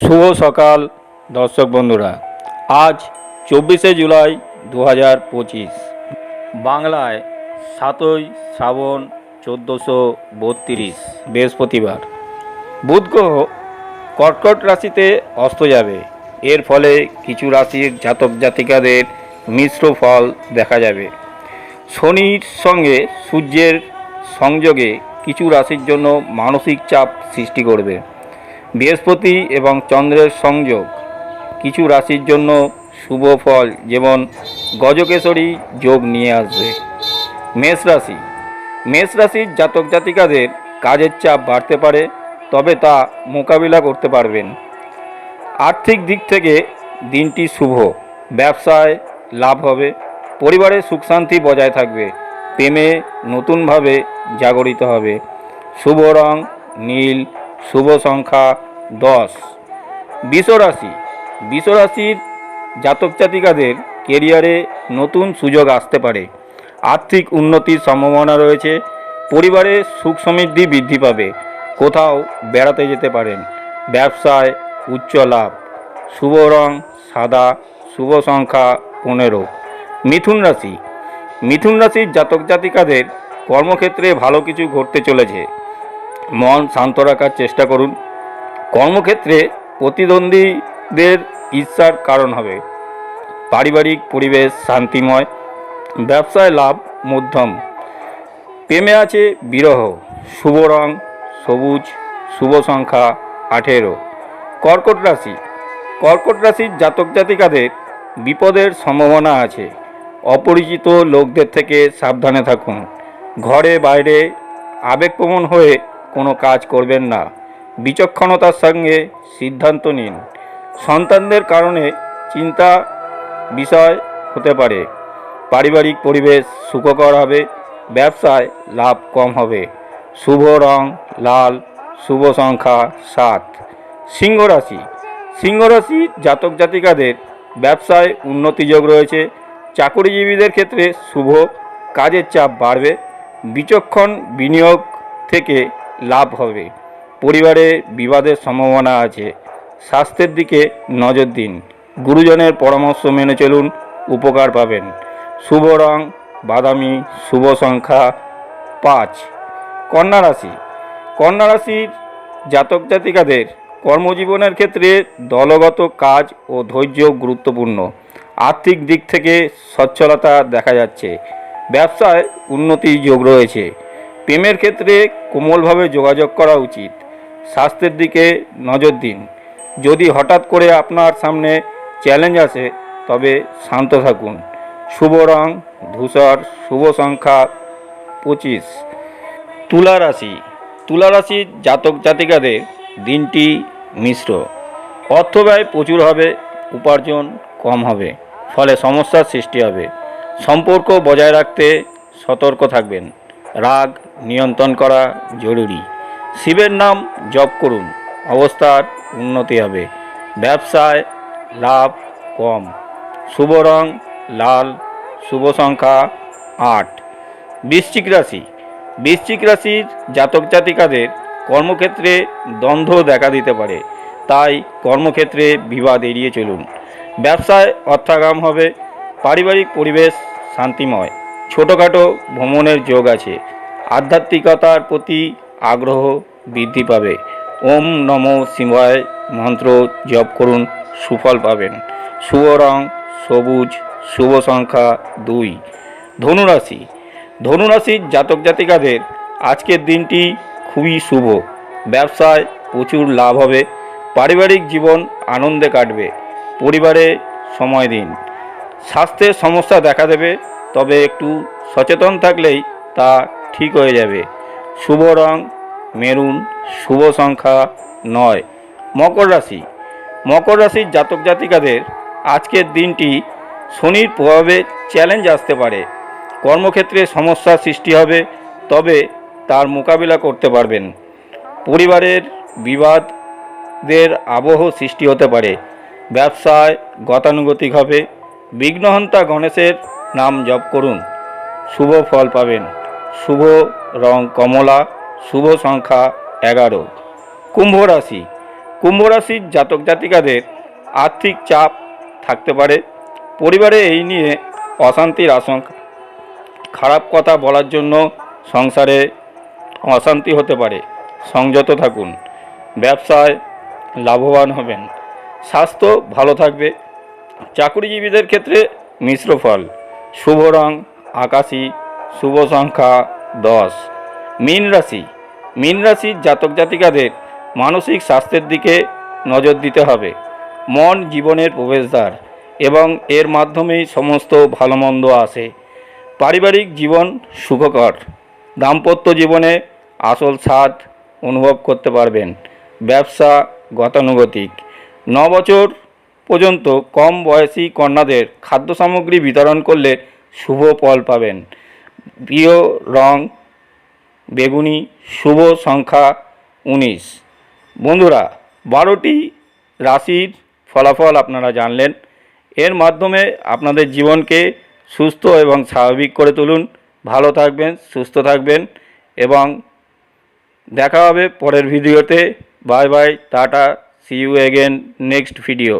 শুভ সকাল, দর্শক বন্ধুরা। আজ চব্বিশে জুলাই দু হাজার পঁচিশ। বাংলায় সাতই শ্রাবণ চোদ্দোশো বত্রিশ, বৃহস্পতিবার। বুধ গ্রহ কর্কট রাশিতে অস্ত যাবে। এর ফলে কিছু রাশির জাতক জাতিকাদের মিশ্র ফল দেখা যাবে। শনির সঙ্গে সূর্যের সংযোগে কিছু রাশির জন্য মানসিক চাপ সৃষ্টি করবে। বৃহস্পতি এবং চন্দ্রের সংযোগ। কিছু রাশির জন্য শুভ ফল, যেমন গজকেশরী যোগ নিয়ে আসবে। মেষ রাশি। মেষ রাশির জাতক জাতিকাদের কাজের চাপ বাড়তে পারে, তবে তা মোকাবিলা করতে পারবেন। আর্থিক দিক থেকে দিনটি শুভ। ব্যবসায় লাভ হবে, পরিবারে সুখ শান্তি বজায় থাকবে, প্রেমে নতুনভাবে জাগরিত হবে। শুভ রং, নীল, শুভ সংখ্যা দশ। বিশ্বরাশি। বিশ্বরাশির জাতক জাতিকাদের কেরিয়ারে নতুন সুযোগ আসতে পারে। আর্থিক উন্নতির সম্ভাবনা রয়েছে। পরিবারে সুখ সমৃদ্ধি বৃদ্ধি পাবে। কোথাও বেড়াতে যেতে পারেন। ব্যবসায় উচ্চ লাভ। শুভ রং সাদা, শুভ সংখ্যা পনেরো। মিথুন রাশি। মিথুন রাশির জাতক জাতিকাদের কর্মক্ষেত্রে ভালো কিছু ঘটতে চলেছে। মন শান্ত রাখার চেষ্টা করুন। কর্মক্ষেত্রে প্রতিদ্বন্দ্বীদের ঈর্ষার কারণ হবে। পারিবারিক পরিবেশ শান্তিময়, ব্যবসায় লাভ মধ্যম। প্রেমে আছে বিরহ, শুভ রং, সবুজ, শুভ সংখ্যা আঠেরো। কর্কট রাশি। কর্কট রাশির জাতক জাতিকাদের বিপদের সম্ভাবনা আছে। অপরিচিত লোকদের থেকে সাবধানে থাকুন। ঘরে বাইরে আবেগপ্রবণ হয়ে কোনো কাজ করবেন না। বিচক্ষণতার সঙ্গে সিদ্ধান্ত নিন। সন্তানদের কারণে চিন্তা বিষয় হতে পারে। পারিবারিক পরিবেশ সুখকর হবে, ব্যবসায় লাভ কম হবে। শুভ রং, লাল, শুভ সংখ্যা সাত। সিংহ রাশি। সিংহ রাশি জাতক জাতিকাদের ব্যবসায় উন্নতি যোগ রয়েছে। চাকরিজীবীদের ক্ষেত্রে শুভ, কাজের চাপ বাড়বে। বিচক্ষণ বিনিয়োগ থেকে লাভ হবে। পরিবারে বিবাদের সম্ভাবনা আছে। স্বাস্থ্যের দিকে নজর দিন। গুরুজনের পরামর্শ মেনে চলুন, উপকার পাবেন। শুভ রং, বাদামি, শুভ সংখ্যা পাঁচ। কন্যা রাশি। কন্যা রাশির জাতক জাতিকাদের কর্মজীবনের ক্ষেত্রে দলগত কাজ ও ধৈর্য গুরুত্বপূর্ণ। আর্থিক দিক থেকে সচ্ছলতা দেখা যাচ্ছে। ব্যবসায় উন্নতি যোগ রয়েছে। প্রেমের ক্ষেত্রে কোমলভাবে যোগাযোগ করা উচিত। স্বাস্থ্যের দিকে নজর দিন। যদি হঠাৎ করে আপনার সামনে চ্যালেঞ্জ আসে, তবে শান্ত থাকুন। শুভ রং, ধূসর, শুভ সংখ্যা পঁচিশ। তুলা রাশি। তুলা রাশির জাতক জাতিকাদের দিনটি মিশ্র। অর্থ ব্যয় প্রচুর হবে, উপার্জন কম হবে, ফলে সমস্যার সৃষ্টি হবে। সম্পর্ক বজায় রাখতে সতর্ক থাকবেন। রাগ নিয়ন্ত্রণ করা জরুরি। শিবের নাম জপ করুন, অবস্থার উন্নতি হবে। ব্যবসায় লাভ কম। শুভ রং লাল, শুভ সংখ্যা আট। বৃশ্চিক রাশি। বৃশ্চিক রাশির জাতক জাতিকাদের কর্মক্ষেত্রে দ্বন্দ্ব দেখা দিতে পারে। তাই কর্মক্ষেত্রে বিবাদ এড়িয়ে চলুন। ব্যবসায় অর্থাগাম হবে। পারিবারিক পরিবেশ শান্তিময়। ছোটোখাটো ভ্রমণের যোগ আছে। আধ্যাত্মিকতার প্রতি আগ্রহ বৃদ্ধি পাবে। ওম নম শিবায় মন্ত্র জপ করুন, সুফল পাবেন। শুভ রং সবুজ, শুভ সংখ্যা দুই। ধনুরাশি। ধনুরাশির জাতক জাতিকাদের আজকের দিনটি খুবই শুভ। ব্যবসায় প্রচুর লাভ হবে, পারিবারিক জীবন আনন্দে কাটবে, পরিবারে সময় দিন। স্বাস্থ্যের সমস্যা দেখা দেবে, তবে একটু সচেতন থাকলেই তা ঠিক হয়ে যাবে। শুভ রং, মেরুন, শুভ সংখ্যা নয়। মকর রাশি। মকর রাশির জাতক জাতিকাদের আজকের দিনটি শনির প্রভাবে চ্যালেঞ্জ আসতে পারে। কর্মক্ষেত্রে সমস্যার সৃষ্টি হবে, তবে তার মোকাবিলা করতে পারবেন। পরিবারের বিবাদদের আবহ সৃষ্টি হতে পারে। ব্যবসায় গতানুগতিক হবে। বিঘ্নহন্তা গণেশের নাম জপ করুন। শুভ ফল পাবেন। শুভ রং কমলা, শুভ সংখ্যা এগারো। কুম্ভ রাশি। কুম্ভ রাশির জাতক জাতিকাদের আর্থিক চাপ থাকতে পারে। পরিবারে এই নিয়ে অশান্তির আশঙ্কা। খারাপ কথা বলার জন্য সংসারে অশান্তি হতে পারে। সংযত থাকুন। ব্যবসায় লাভবান হবেন। স্বাস্থ্য ভালো থাকবে। চাকরিজীবীদের ক্ষেত্রে মিশ্র ফল। শুভ রং, আকাশি শুভ সংখ্যা দশ। মীন রাশি। মীন রাশির জাতক জাতিকাদের মানসিক স্বাস্থ্যের দিকে নজর দিতে হবে। মন জীবনের প্রবেশদ্বার এবং এর মাধ্যমেই সমস্ত ভালো মন্দ আসে। পারিবারিক জীবন সুখকর। দাম্পত্য জীবনে আসল স্বাদ অনুভব করতে পারবেন। ব্যবসা গতানুগতিক। ন বছর পর্যন্ত কম বয়সী কন্যাদের খাদ্য সামগ্রী বিতরণ করলে শুভ ফল পাবেন। প্রিয় রং, বেগুনি, শুভ সংখ্যা উনিশ। বন্ধুরা, বারোটি রাশির ফলাফল আপনারা জানলেন। এর মাধ্যমে আপনাদের জীবনকে সুস্থ এবং স্বাভাবিক করে তুলুন। ভালো থাকবেন, সুস্থ থাকবেন এবং দেখা হবে পরের ভিডিওতে। Bye bye, tata see you again next video